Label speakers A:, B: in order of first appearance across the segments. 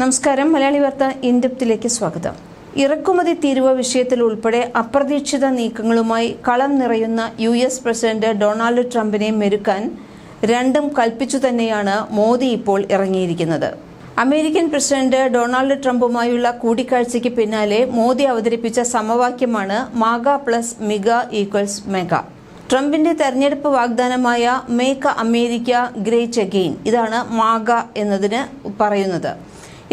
A: നമസ്കാരം. മലയാളി വാർത്ത ഇൻഡപ്തിലേക്ക് സ്വാഗതം. ഇറക്കുമതി തീരുവ വിഷയത്തിൽ ഉൾപ്പെടെ അപ്രതീക്ഷിത നീക്കങ്ങളുമായി കളം നിറയുന്ന യു എസ് പ്രസിഡന്റ് ഡൊണാൾഡ് ട്രംപിനെ മെരുക്കാൻ രണ്ടും കൽപ്പിച്ചു തന്നെയാണ് മോദി ഇപ്പോൾ ഇറങ്ങിയിരിക്കുന്നത്. അമേരിക്കൻ പ്രസിഡന്റ് ഡൊണാൾഡ് ട്രംപുമായുള്ള കൂടിക്കാഴ്ചയ്ക്ക് പിന്നാലെ മോദി അവതരിപ്പിച്ച സമവാക്യമാണ് മാഗ പ്ലസ് മിഗ ഈക്വൽസ് മെഗ. ട്രംപിന്റെ തെരഞ്ഞെടുപ്പ് വാഗ്ദാനമായ മേക്ക് അമേരിക്ക ഗ്രേറ്റ് അഗെയിൻ ഇതാണ് മാഗ എന്നതിന് പറയുന്നത്.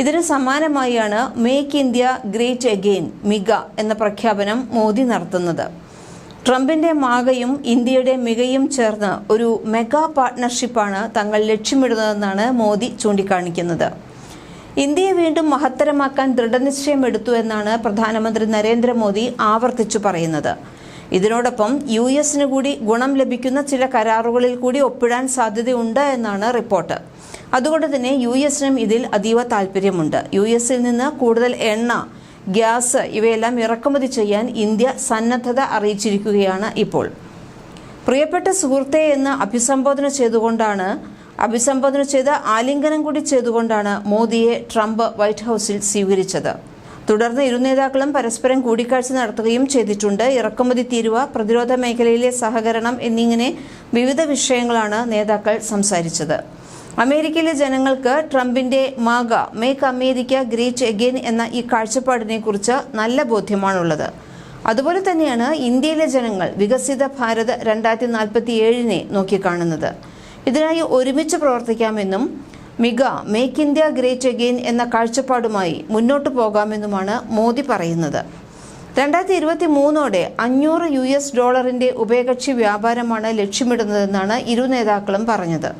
A: ഇതിന് സമാനമായാണ് make India great again MIGA എന്ന പ്രഖ്യാപനം മോദി നടത്തുന്നത്. ട്രംപിന്റെ മാകയും ഇന്ത്യയുടെ മികയും ചേർന്ന് ഒരു മെഗാ പാർട്ട്ണർഷിപ്പാണ് തങ്ങൾ ലക്ഷ്യമിടുന്നതെന്നാണ് മോദി ചൂണ്ടിക്കാണിക്കുന്നത്. ഇന്ത്യയെ വീണ്ടും മഹത്തരമാക്കാൻ ദൃഢനിശ്ചയം എടുത്തു എന്നാണ് പ്രധാനമന്ത്രി നരേന്ദ്രമോദി ആവർത്തിച്ചു പറയുന്നത്. ഇതിനോടൊപ്പം യു എസിന് കൂടി ഗുണം ലഭിക്കുന്ന ചില കരാറുകളിൽ കൂടി ഒപ്പിടാൻ സാധ്യതയുണ്ട് എന്നാണ് റിപ്പോർട്ട്. അതുകൊണ്ട് തന്നെ യു എസിനും ഇതിൽ അതീവ താല്പര്യമുണ്ട് യു എസിൽ നിന്ന് കൂടുതൽ എണ്ണ ഗ്യാസ് ഇവയെല്ലാം ഇറക്കുമതി ചെയ്യാൻ ഇന്ത്യ സന്നദ്ധത അറിയിച്ചിരിക്കുകയാണ് ഇപ്പോൾ. പ്രിയപ്പെട്ട സുഹൃത്തെ എന്ന് അഭിസംബോധന ചെയ്തുകൊണ്ടാണ് അഭിസംബോധന ചെയ്ത ആലിംഗനം കൂടി ചെയ്തുകൊണ്ടാണ് മോദിയെ ട്രംപ് വൈറ്റ് ഹൗസിൽ സ്വീകരിച്ചത്. തുടർന്ന് ഇരു നേതാക്കളും പരസ്പരം കൂടിക്കാഴ്ച നടത്തുകയും ചെയ്തിട്ടുണ്ട്. ഇറക്കുമതി തീരുവ പ്രതിരോധ മേഖലയിലെ സഹകരണം എന്നിങ്ങനെ വിവിധ വിഷയങ്ങളാണ് നേതാക്കൾ സംസാരിച്ചത്. അമേരിക്കയിലെ ജനങ്ങൾക്ക് ട്രംപിന്റെ MAGA make America great again എന്ന ഈ കാഴ്ചപ്പാടിനെ കുറിച്ച് നല്ല ബോധ്യമാണുള്ളത്. അതുപോലെ തന്നെയാണ് ഇന്ത്യയിലെ ജനങ്ങൾ വികസിത ഭാരത് രണ്ടായിരത്തി നാൽപ്പത്തി ഏഴിനെ നോക്കിക്കാണുന്നത്. ഇതിനായി ഒരുമിച്ച് പ്രവർത്തിക്കാമെന്നും MIGA make India great again എന്ന കാഴ്ചപ്പാടുമായി മുന്നോട്ട് പോകാമെന്നുമാണ് മോദി പറയുന്നത്. രണ്ടായിരത്തി ഇരുപത്തി മൂന്നോടെ അഞ്ഞൂറ് യു എസ് ഡോളറിന്റെ ഉഭയകക്ഷി വ്യാപാരമാണ് ലക്ഷ്യമിടുന്നതെന്നാണ് ഇരു നേതാക്കളും പറഞ്ഞത്.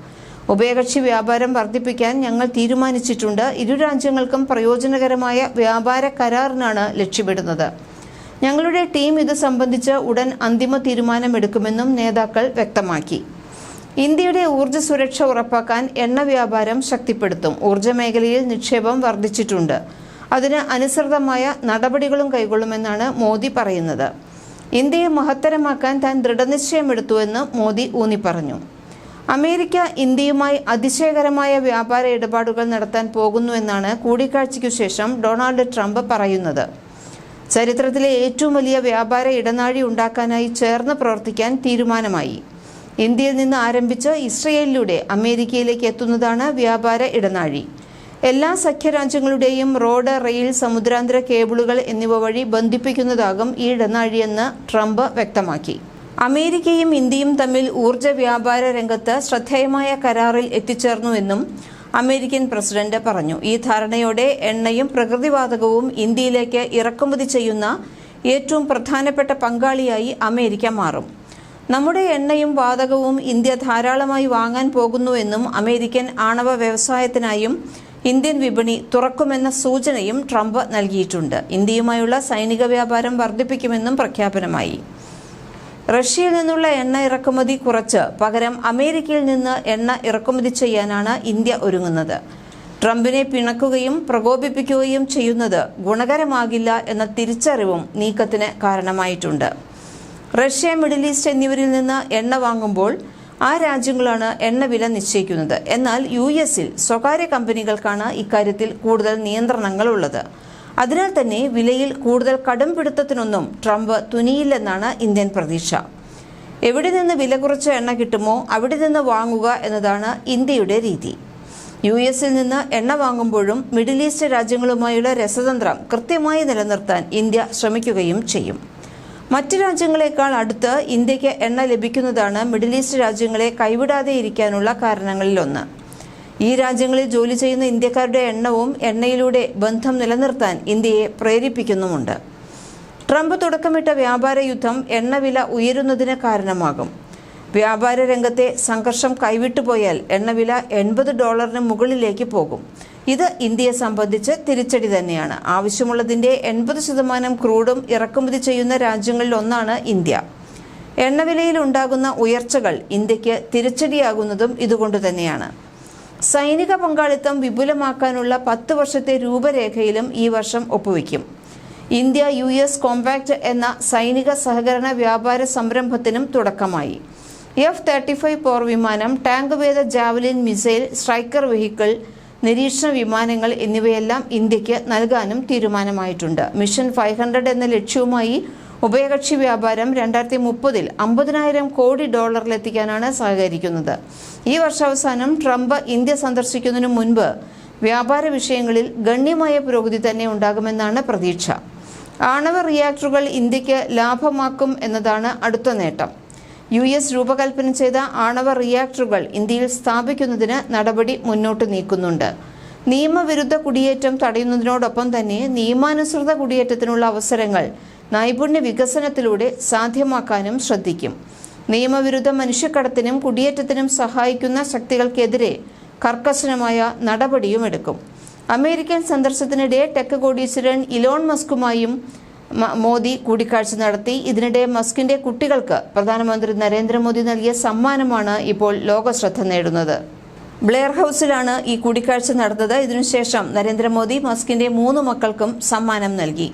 A: ഉഭയകക്ഷി വ്യാപാരം വർദ്ധിപ്പിക്കാൻ ഞങ്ങൾ തീരുമാനിച്ചിട്ടുണ്ട്. ഇരു രാജ്യങ്ങൾക്കും പ്രയോജനകരമായ വ്യാപാര കരാറിനാണ് ലക്ഷ്യമിടുന്നത്. ഞങ്ങളുടെ ടീം ഇത് സംബന്ധിച്ച് ഉടൻ അന്തിമ തീരുമാനമെടുക്കുമെന്നും നേതാക്കൾ വ്യക്തമാക്കി. ഇന്ത്യയുടെ ഊർജ സുരക്ഷ ഉറപ്പാക്കാൻ എണ്ണ വ്യാപാരം ശക്തിപ്പെടുത്തും. ഊർജ മേഖലയിൽ നിക്ഷേപം വർദ്ധിച്ചിട്ടുണ്ട്. അതിന് അനുസൃതമായ നടപടികളും കൈകൊള്ളുമെന്നാണ് മോദി പറയുന്നത്. ഇന്ത്യയെ മഹത്തരമാക്കാൻ താൻ ദൃഢനിശ്ചയമെടുത്തുവെന്ന് മോദി ഊന്നി പറഞ്ഞു അമേരിക്ക ഇന്ത്യയുമായി അതിശയകരമായ വ്യാപാര ഇടപാടുകൾ നടത്താൻ പോകുന്നുവെന്നാണ് കൂടിക്കാഴ്ചയ്ക്കു ശേഷം ഡൊണാൾഡ് ട്രംപ് പറയുന്നത്. ചരിത്രത്തിലെ ഏറ്റവും വലിയ വ്യാപാര ഇടനാഴി ഉണ്ടാക്കാനായി ചേർന്ന് പ്രവർത്തിക്കാൻ തീരുമാനമായി. ഇന്ത്യയിൽ നിന്ന് ആരംഭിച്ച് ഇസ്രയേലിലൂടെ അമേരിക്കയിലേക്ക് എത്തുന്നതാണ് വ്യാപാര ഇടനാഴി. എല്ലാ സഖ്യരാജ്യങ്ങളുടെയും റോഡ് റെയിൽ സമുദ്രാന്തര കേബിളുകൾ എന്നിവ വഴി ബന്ധിപ്പിക്കുന്നതാകും ഈ ഇടനാഴിയെന്ന് ട്രംപ് വ്യക്തമാക്കി. അമേരിക്കയും ഇന്ത്യയും തമ്മിൽ ഊർജ വ്യാപാര രംഗത്ത് ശ്രദ്ധേയമായ കരാറിൽ എത്തിച്ചേർന്നുവെന്നും അമേരിക്കൻ പ്രസിഡന്റ് പറഞ്ഞു. ഈ ധാരണയോടെ എണ്ണയും പ്രകൃതിവാതകവും ഇന്ത്യയിലേക്ക് ഇറക്കുമതി ചെയ്യുന്ന ഏറ്റവും പ്രധാനപ്പെട്ട പങ്കാളിയായി അമേരിക്ക മാറും. നമ്മുടെ എണ്ണയും വാതകവും ഇന്ത്യ ധാരാളമായി വാങ്ങാൻ പോകുന്നുവെന്നും അമേരിക്കൻ ആണവ വ്യവസായത്തിനായും ഇന്ത്യൻ വിപണി തുറക്കുമെന്ന സൂചനയും ട്രംപ് നൽകിയിട്ടുണ്ട്. ഇന്ത്യയുമായുള്ള സൈനിക വ്യാപാരം വർദ്ധിപ്പിക്കുമെന്നും പ്രഖ്യാപനമായി. റഷ്യയിൽ നിന്നുള്ള എണ്ണ ഇറക്കുമതി കുറച്ച് പകരം അമേരിക്കയിൽ നിന്ന് എണ്ണ ഇറക്കുമതി ചെയ്യാനാണ് ഇന്ത്യ ഒരുങ്ങുന്നത്. ട്രംപിനെ പിണക്കുകയും പ്രകോപിപ്പിക്കുകയും ചെയ്യുന്നത് ഗുണകരമാകില്ല എന്ന തിരിച്ചറിവും നീക്കത്തിന് കാരണമായിട്ടുണ്ട്. റഷ്യ മിഡിൽ ഈസ്റ്റ് എന്നിവരിൽ നിന്ന് എണ്ണ വാങ്ങുമ്പോൾ ആ രാജ്യങ്ങളാണ് എണ്ണ വില നിശ്ചയിക്കുന്നത്. എന്നാൽ യു എസിൽ സ്വകാര്യ കമ്പനികൾക്കാണ് ഇക്കാര്യത്തിൽ കൂടുതൽ നിയന്ത്രണങ്ങൾ ഉള്ളത് അതിനാൽ തന്നെ വിലയിൽ കൂടുതൽ കടും പിടുത്തത്തിനൊന്നും ട്രംപ് തുനിയില്ലെന്നാണ് ഇന്ത്യൻ പ്രതീക്ഷ. എവിടെ നിന്ന് വില കുറച്ച എണ്ണ കിട്ടുമോ അവിടെ നിന്ന് വാങ്ങുക എന്നതാണ് ഇന്ത്യയുടെ രീതി. യു എസിൽ നിന്ന് എണ്ണ വാങ്ങുമ്പോഴും മിഡിൽ ഈസ്റ്റ് രാജ്യങ്ങളുമായുള്ള രസതന്ത്രം കൃത്യമായി നിലനിർത്താൻ ഇന്ത്യ ശ്രമിക്കുകയും ചെയ്യും. മറ്റ് രാജ്യങ്ങളെക്കാൾ അടുത്ത് ഇന്ത്യയ്ക്ക് എണ്ണ ലഭിക്കുന്നതാണ് മിഡിൽ ഈസ്റ്റ് രാജ്യങ്ങളെ കൈവിടാതെ ഇരിക്കാനുള്ള കാരണങ്ങളിലൊന്ന്. ഈ രാജ്യങ്ങളിൽ ജോലി ചെയ്യുന്ന ഇന്ത്യക്കാരുടെ എണ്ണവും എണ്ണയിലൂടെ ബന്ധം നിലനിർത്താൻ ഇന്ത്യയെ പ്രേരിപ്പിക്കുന്നുമുണ്ട്. ട്രംപ് തുടക്കമിട്ട വ്യാപാര യുദ്ധം എണ്ണവില ഉയരുന്നതിന് കാരണമാകും. വ്യാപാര രംഗത്തെ സംഘർഷം കൈവിട്ടുപോയാൽ എണ്ണവില എൺപത് ഡോളറിന് മുകളിലേക്ക് പോകും. ഇത് ഇന്ത്യയെ സംബന്ധിച്ച് തിരിച്ചടി തന്നെയാണ്. ആവശ്യമുള്ളതിന്റെ എൺപത് ശതമാനം ക്രൂഡും ഇറക്കുമതി ചെയ്യുന്ന രാജ്യങ്ങളിൽ ഒന്നാണ് ഇന്ത്യ. എണ്ണവിലയിൽ ഉണ്ടാകുന്ന ഉയർച്ചകൾ ഇന്ത്യയ്ക്ക് തിരിച്ചടിയാകുന്നതും ഇതുകൊണ്ട് തന്നെയാണ്. സൈനിക പങ്കാളിത്തം വിപുലമാക്കാനുള്ള പത്ത് വർഷത്തെ രൂപരേഖയിലും ഈ വർഷം ഒപ്പുവയ്ക്കും ഇന്ത്യ യു എസ് കോമ്പാക്ട് എന്ന സൈനിക സഹകരണ വ്യാപാര സംരംഭത്തിനും തുടക്കമായി. എഫ് തേർട്ടി ഫൈവ് പോർ വിമാനം ടാങ്ക് വേദ ജാവലിൻ മിസൈൽ സ്ട്രൈക്കർ വെഹിക്കിൾ നിരീക്ഷണ വിമാനങ്ങൾ എന്നിവയെല്ലാം ഇന്ത്യയ്ക്ക് നൽകാനും തീരുമാനമായിട്ടുണ്ട്. മിഷൻ ഫൈവ് എന്ന ലക്ഷ്യവുമായി ഉഭയകക്ഷി വ്യാപാരം രണ്ടായിരത്തി മുപ്പതിൽ അമ്പതിനായിരം കോടി ഡോളറിലെത്തിക്കാനാണ് സഹകരിക്കുന്നത്. ഈ വർഷാവസാനം ട്രംപ് ഇന്ത്യ സന്ദർശിക്കുന്നതിനു മുൻപ് വ്യാപാര വിഷയങ്ങളിൽ ഗണ്യമായ പുരോഗതി തന്നെ ഉണ്ടാകുമെന്നാണ് പ്രതീക്ഷ. ആണവ റിയാക്ടറുകൾ ഇന്ത്യയ്ക്ക് ലാഭമാക്കും എന്നതാണ് അടുത്ത നേട്ടം. യു എസ് രൂപകൽപ്പന ചെയ്ത ആണവ റിയാക്ടറുകൾ ഇന്ത്യയിൽ സ്ഥാപിക്കുന്നതിന് നടപടി മുന്നോട്ട് നീക്കുന്നുണ്ട്. നിയമവിരുദ്ധ കുടിയേറ്റം തടയുന്നതിനോടൊപ്പം തന്നെ നിയമാനുസൃത കുടിയേറ്റത്തിനുള്ള അവസരങ്ങൾ നൈപുണ്യ വികസനത്തിലൂടെ സാധ്യമാക്കാനും ശ്രദ്ധിക്കും. നിയമവിരുദ്ധ മനുഷ്യക്കടത്തിനും കുടിയേറ്റത്തിനും സഹായിക്കുന്ന ശക്തികൾക്കെതിരെ കർക്കശനമായ നടപടിയും എടുക്കും അമേരിക്കൻ സന്ദർശനത്തിനിടെ ടെക് കോടീശ്വരൻ ഇലോൺ മസ്കുമായും മോദി കൂടിക്കാഴ്ച നടത്തി. ഇതിനിടെ മസ്കിന്റെ കുട്ടികൾക്ക് പ്രധാനമന്ത്രി നരേന്ദ്രമോദി നൽകിയ സമ്മാനമാണ് ഇപ്പോൾ ലോകശ്രദ്ധ നേടുന്നത്. ബ്ലെയർ ഹൗസിലാണ് ഈ കൂടിക്കാഴ്ച നടന്നത്. ഇതിനുശേഷം നരേന്ദ്രമോദി മസ്കിന്റെ മൂന്ന് മക്കൾക്കും സമ്മാനം നൽകി.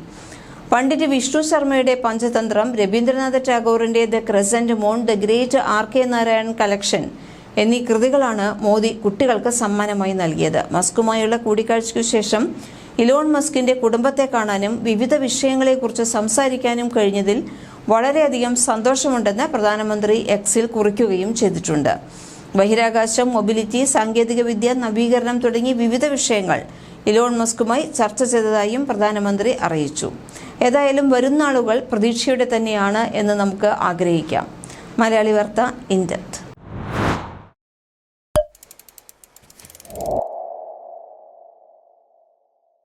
A: പണ്ഡിറ്റ് വിഷ്ണു ശർമ്മയുടെ പഞ്ചതന്ത്രം രവീന്ദ്രനാഥ ടാഗോറിന്റെ the crescent moon the great R K Narayan collection എന്നീ കൃതികളാണ് മോദി കുട്ടികൾക്ക് സമ്മാനമായി നൽകിയത്. മസ്കുമായുള്ള കൂടിക്കാഴ്ചയ്ക്കു ശേഷം ഇലോൺ മസ്കിന്റെ കുടുംബത്തെ കാണാനും വിവിധ വിഷയങ്ങളെക്കുറിച്ച് സംസാരിക്കാനും കഴിഞ്ഞതിൽ വളരെയധികം സന്തോഷമുണ്ടെന്ന് പ്രധാനമന്ത്രി എക്സിൽ കുറിക്കുകയും ചെയ്തിട്ടുണ്ട്. ബഹിരാകാശം മൊബിലിറ്റി സാങ്കേതികവിദ്യ നവീകരണം തുടങ്ങി വിവിധ വിഷയങ്ങൾ ഇലോൺ മസ്കുമായി ചർച്ച ചെയ്തതായും പ്രധാനമന്ത്രി അറിയിച്ചു. ഏതായാലും വരുന്നാളുകൾ പ്രതീക്ഷയുടെ തന്നെയാണ് എന്ന് നമുക്ക് ആഗ്രഹിക്കാം. മലയാളി വാർത്ത ഇൻഡത്ത്